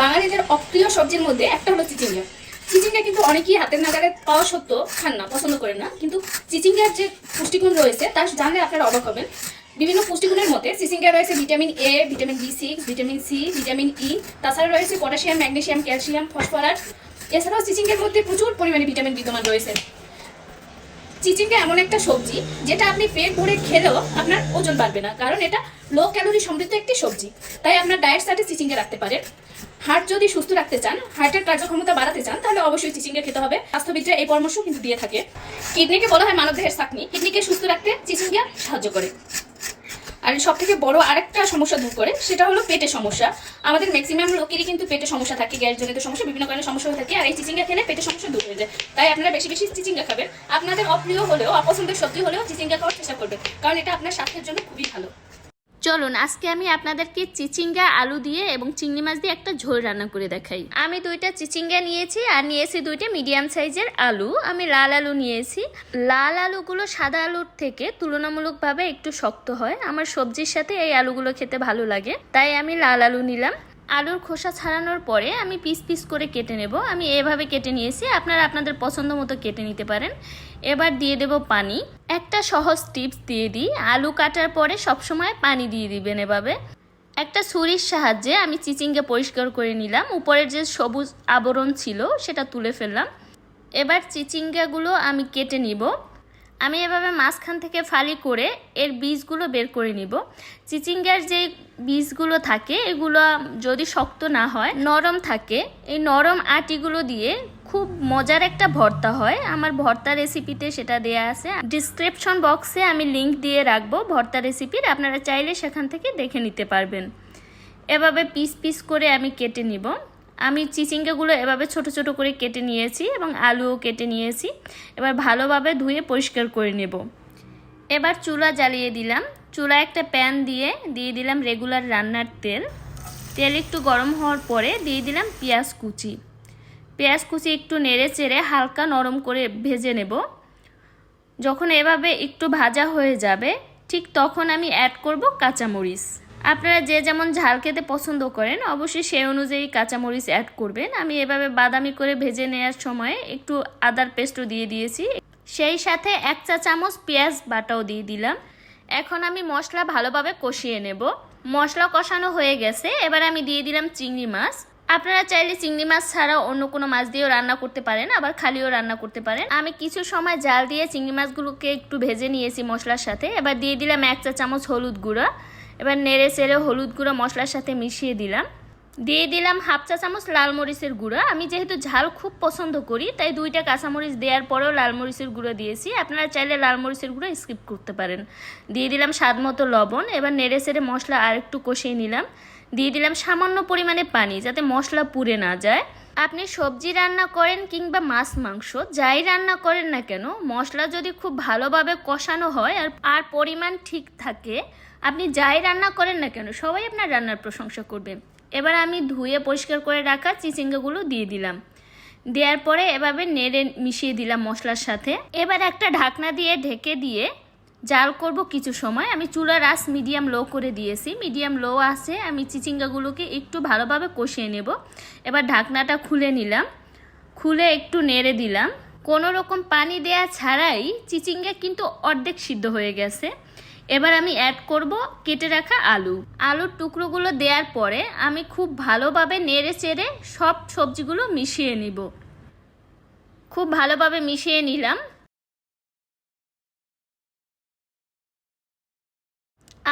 বাঙালিদের অপ্রিয় সবজির মধ্যে একটা হলো চিচিঙ্গা। চিচিঙ্গা কিন্তু অনেকেই হাতের নাগারে পাওয়া সত্ত্বেও খান না, পছন্দ করেন না। কিন্তু চিচিঙ্গার যে পুষ্টিগুণ রয়েছে, তা জানলে আপনারা অবাক হবেন। বিভিন্ন পুষ্টিগুণের মধ্যে চিচিঙ্গা রয়েছে vitamin A vitamin B six vitamin C vitamin E তাছাড়া রয়েছে পটাশিয়াম, ম্যাগনেশিয়াম, ক্যালসিয়াম, ফসফরাস। এছাড়াও চিচিঙ্গার মধ্যে প্রচুর পরিমাণে ভিটামিন বিদ্যমান রয়েছে। চিচিঙ্গা এমন একটা সবজি যেটা আপনি পেট ভরে খেলেও আপনার ওজন বাড়বে না, কারণ এটা লো ক্যালোরি সমৃদ্ধ একটি সবজি। তাই আপনার ডায়েট চার্টে চিচিঙ্গা রাখতে পারেন। হার্ট যদি সুস্থ রাখতে চান হার্টের কার্যক্ষমতা বাড়াতে চান, তাহলে অবশ্যই চিচিঙ্গা খেতে হবে। স্বাস্থ্যবিদরা এই পরামর্শ কিন্তু দিয়ে থাকে। কিডনিকে বলা হয় মানবদেহের চাকনি কিডনিকে সুস্থ রাখতে চিচিঙ্গা সাহায্য করে। আর সব থেকে বড় আরেকটা সমস্যা দূর করে, সেটা হলো পেটের সমস্যা। আমাদের ম্যাক্সিমাম লোকেরই কিন্তু পেটের সমস্যা থাকে গ্যাস জনিত সমস্যা, বিভিন্ন কারণে সমস্যা হয়ে থাকে, আর এই চিচিঙ্গা খেলে পেটের সমস্যা দূর হয়ে যায়। তাই আপনারা বেশি বেশি চিচিঙ্গা খাবেন। আপনাদের অপ্রিয় হলেও, অপছন্দের সবজি হলেও চিচিঙ্গা খাওয়ার চেষ্টা করবেন। কারণ এটা আপনার স্বাস্থ্যের জন্য খুবই ভালো। চলুন, আজকে আমি আপনাদেরকে চিচিঙ্গা আলু দিয়ে এবং চিংড়ি মাছ দিয়ে একটা ঝোল রান্না করে দেখাই। আমি দুইটা চিচিঙ্গা নিয়েছি আর নিয়েছি দুইটা মিডিয়াম সাইজের আলু। আমি লাল আলু নিয়েছি। লাল আলুগুলো সাদা আলুর থেকে তুলনামূলকভাবে একটু শক্ত হয়। আমার সবজির সাথে এই আলুগুলো খেতে ভালো লাগে। তাই আমি লাল আলু নিলাম। আলুর খোসা ছাড়ানোর পরে আমি পিস পিস করে কেটে নেব। আমি এভাবে কেটে নিয়েছি, আপনারা আপনাদের পছন্দ মতো কেটে নিতে পারেন। এবার দিয়ে দেব পানি। একটা সহজ টিপস দিয়ে দিই, আলু কাটার পরে সবসময় পানি দিয়ে দিবেন এভাবে। একটা ছুরির সাহায্যে আমি চিচিঙ্গে পরিষ্কার করে নিলাম। উপরের যে সবুজ আবরণ ছিল, সেটা তুলে ফেললাম। এবার চিচিঙ্গাগুলো আমি কেটে নিব। আমি এভাবে মাঝখান থেকে ফালি করে এর বীজগুলো বের করে নিব। চিচিঙ্গার যে বীজগুলো থাকে, এগুলো যদি শক্ত না হয়, নরম থাকে, এই নরম আটিগুলো দিয়ে খুব মজার একটা ভর্তা হয়। আমার ভর্তা রেসিপিতে সেটা দেয়া আছে। ডিসক্রিপশন বক্সে আমি লিংক দিয়ে রাখব ভর্তা রেসিপির। আপনারা চাইলে সেখান থেকে দেখে নিতে পারবেন। এভাবে পিস পিস করে আমি কেটে নিব। আমি চিচিঙ্গাগুলো এভাবে ছোট ছোট করে কেটে নিয়েছি এবং আলুও কেটে নিয়েছি। এবার ভালোভাবে ধুয়ে পরিষ্কার করে নেব। এবার চুলা জ্বালিয়ে দিলাম। চুলা একটা প্যান দিয়ে দিয়ে দিলাম রেগুলার রান্নার তেল। তেল একটু গরম হওয়ার পরে দিয়ে দিলাম পেঁয়াজ কুচি। পেঁয়াজ কুচি একটু নেড়ে চেড়ে হালকা নরম করে ভেজে নেব। যখন এভাবে একটু ভাজা হয়ে যাবে, ঠিক তখন আমি অ্যাড করব কাঁচামরিচ। আপনারা যে যেমন ঝাল খেতে পছন্দ করেন, অবশ্যই সেই অনুযায়ী কাঁচামরিচ অ্যাড করবেন। আমি এভাবে বাদামি করে ভেজে নেওয়ার সময় একটু আদার পেস্টও দিয়ে দিয়েছি। সেই সাথে এক চা চামচ পেঁয়াজ বাটাও দিয়ে দিলাম। এখন আমি মশলা ভালোভাবে কষিয়ে নেব। মশলা কষানো হয়ে গেছে, এবার আমি দিয়ে দিলাম চিংড়ি মাছ। আপনারা চাইলে চিংড়ি মাছ ছাড়া অন্য কোনো মাছ দিয়েও রান্না করতে পারেন, আবার খালিও রান্না করতে পারেন। আমি কিছু সময় জাল দিয়ে চিংড়ি মাছগুলোকে একটু ভেজে নিয়েছি মশলার সাথে। এবার দিয়ে দিলাম এক চা চামচ হলুদ গুঁড়ো। এবার নেড়ে চেড়ে হলুদ গুঁড়ো মশলার সাথে মিশিয়ে দিলাম। দিয়ে দিলাম হাফ চা চামচ লাল মরিচের গুঁড়ো। আমি যেহেতু ঝাল খুব পছন্দ করি, তাই দুইটা কাঁচামরিচ দেওয়ার পরেও লাল মরিচের গুঁড়ো দিয়েছি। আপনারা চাইলে লাল মরিচের গুঁড়ো স্কিপ করতে পারেন। দিয়ে দিলাম স্বাদ মতো লবণ। এবার নেড়ে চেড়ে মশলা আর একটু কষিয়ে নিলাম। দিয়ে দিলাম সামান্য পরিমাণে পানি, যাতে মশলা পুড়ে না যায়। আপনি সবজি রান্না করেন কিংবা মাছ, মাংস, যাই রান্না করেন না কেন, মশলা যদি খুব ভালোভাবে কষানো হয় আর আর পরিমাণ ঠিক থাকে আপনি যাই রান্না করেন না কেন, সবাই আপনার রান্নার প্রশংসা করবে। এবার আমি ধুয়ে পরিষ্কার করে রাখা চিচিঙ্গাগুলো দিয়ে দিলাম। দেওয়ার পরে এভাবে নেড়ে মিশিয়ে দিলাম মশলার সাথে। এবার একটা ঢাকনা দিয়ে ঢেকে দিয়ে জাল করব কিছু সময়। আমি চুলার আঁচ মিডিয়াম লো করে দিয়েছি। মিডিয়াম লো আছে আমি চিচিঙ্গাগুলোকে একটু ভালোভাবে কষিয়ে নেব। এবার ঢাকনাটা খুলে নিলাম। খুলে একটু নেড়ে দিলাম। কোনো রকম পানি দেয়া ছাড়াই চিচিঙ্গা কিন্তু অর্ধেক সিদ্ধ হয়ে গেছে। এবার আমি অ্যাড করব কেটে রাখা আলু। আলুর টুকরোগুলো দেওয়ার পরে আমি খুব ভালোভাবে নেড়ে চেড়ে সব সবজিগুলো মিশিয়ে নিব। খুব ভালোভাবে মিশিয়ে নিলাম।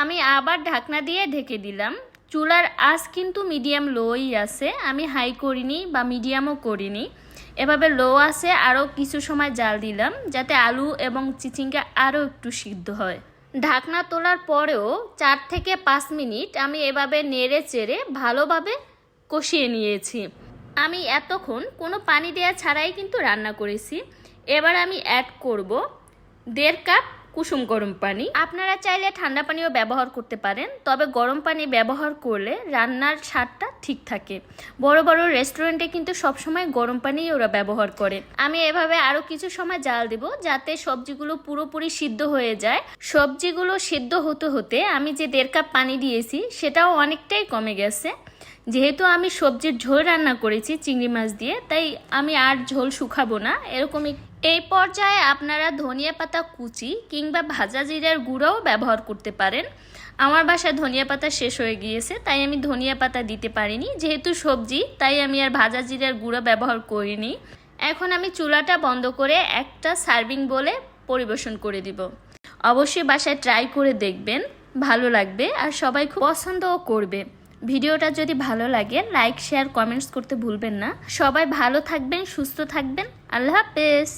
আমি আবার ঢাকনা দিয়ে ঢেকে দিলাম। চুলার আঁচ কিন্তু মিডিয়াম লোই আছে। আমি হাই করিনি বা মিডিয়ামও করিনি। এভাবে লো আছে, আরও কিছু সময় জাল দিলাম, যাতে আলু এবং চিচিঙ্গা আরও একটু সিদ্ধ হয়। ঢাকনা তোলার পরেও চার থেকে পাঁচ মিনিট আমি এভাবে নেড়ে চেড়ে ভালোভাবে কষিয়ে নিয়েছি। আমি এতক্ষণ কোনো পানি দেওয়া ছাড়াই কিন্তু রান্না করেছি। এবার আমি অ্যাড করব দেড় কাপ কুসুম গরম পানি। আপনারা চাইলে ঠান্ডা পানিও ব্যবহার করতে পারেন, তবে গরম পানি ব্যবহার করলে রান্নার স্বাদটা ঠিক থাকে। বড় বড় রেস্টুরেন্টে কিন্তু সবসময় গরম পানিই ওরা ব্যবহার করে। আমি এভাবে আরও কিছু সময় জাল দেব যাতে সবজিগুলো পুরোপুরি সিদ্ধ হয়ে যায়। সবজিগুলো সিদ্ধ হতে হতে আমি যে দেড় কাপ পানি দিয়েছি, সেটাও অনেকটাই কমে গেছে। যেহেতু আমি সবজির ঝোল রান্না করেছি চিংড়ি মাছ দিয়ে, তাই আমি আর ঝোল শুকাবো না। এরকমই এই পর্যায়ে আপনারা ধনিয়া পাতা কুচি কিংবা ভাজা জিরার গুঁড়াও ব্যবহার করতে পারেন। আমার বাসায় ধনিয়া পাতা শেষ হয়ে গিয়েছে, তাই আমি ধনিয়া পাতা দিতে পারিনি। যেহেতু সবজি, তাই আমি আর ভাজা জিরার গুঁড়ো ব্যবহার করিনি। এখন আমি চুলাটা বন্ধ করে একটা সার্ভিং বলে পরিবেশন করে দিব। অবশ্যই বাসায় ট্রাই করে দেখবেন, ভালো লাগবে আর সবাই খুব পছন্দও করবে। ভিডিওটা যদি ভালো লাগে, লাইক, শেয়ার, কমেন্টস করতে ভুলবেন না। সবাই ভালো থাকবেন, সুস্থ থাকবেন। আল্লাহ হাফেজ।